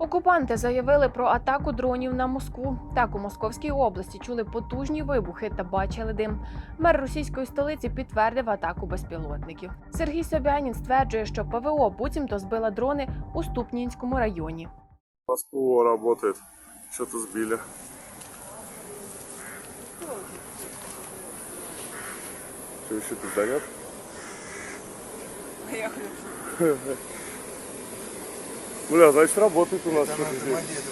Окупанти заявили про атаку дронів на Москву. Так у Московській області чули потужні вибухи та бачили дим. Мер російської столиці підтвердив атаку безпілотників. Сергій Собянін стверджує, що ПВО буцімто збила дрони у Ступнінському районі. ПВО работает. Что-то сбили. Что еще пиздонет? Бля, значит работает у нас что-то здесь.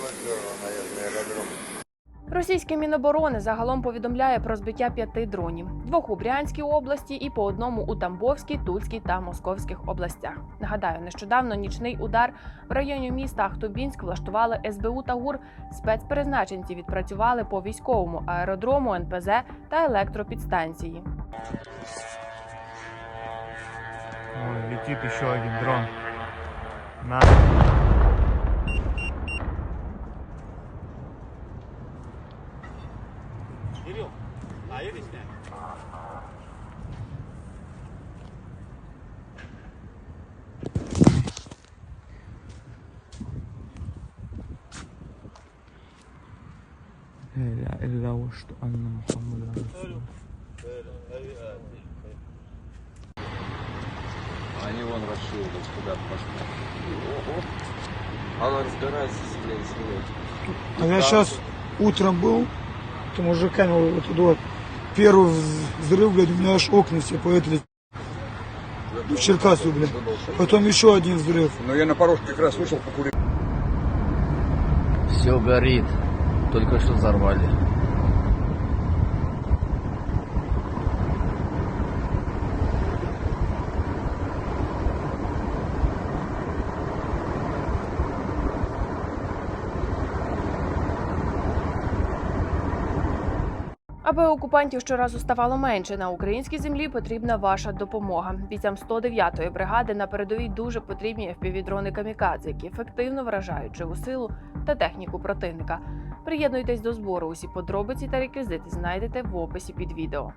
Російське міноборони загалом повідомляє про збиття п'яти дронів: двох у Брянській області і по одному у Тамбовській, Тульській та Московських областях. Нагадаю, нещодавно нічний удар в районі міста Ахтубінськ влаштували СБУ та ГУР. Спецпризначенці відпрацювали по військовому аеродрому, НПЗ та електропідстанції. Ой, летит еще один дрон. На. لا إله إلا واشهد أن محمدا رسول الله Они вон расширились, куда пошли. Ого. Она разбирается, блин, с ней. А я сейчас утром был, то мужиками вот туда вот. Первый взрыв, блядь, у меня аж окна все поэтли. В Черкасу, блядь. Потом еще один взрыв. Но я на порог как раз вышел покурить. Все горит. Только что взорвали. Аби окупантів щоразу ставало менше на українській землі, потрібна ваша допомога. Бійцям 109-ї бригади на передовій дуже потрібні FPV-дрони камікадзе, які ефективно вражають живу силу та техніку противника. Приєднуйтесь до збору. Усі подробиці та реквізити знайдете в описі під відео.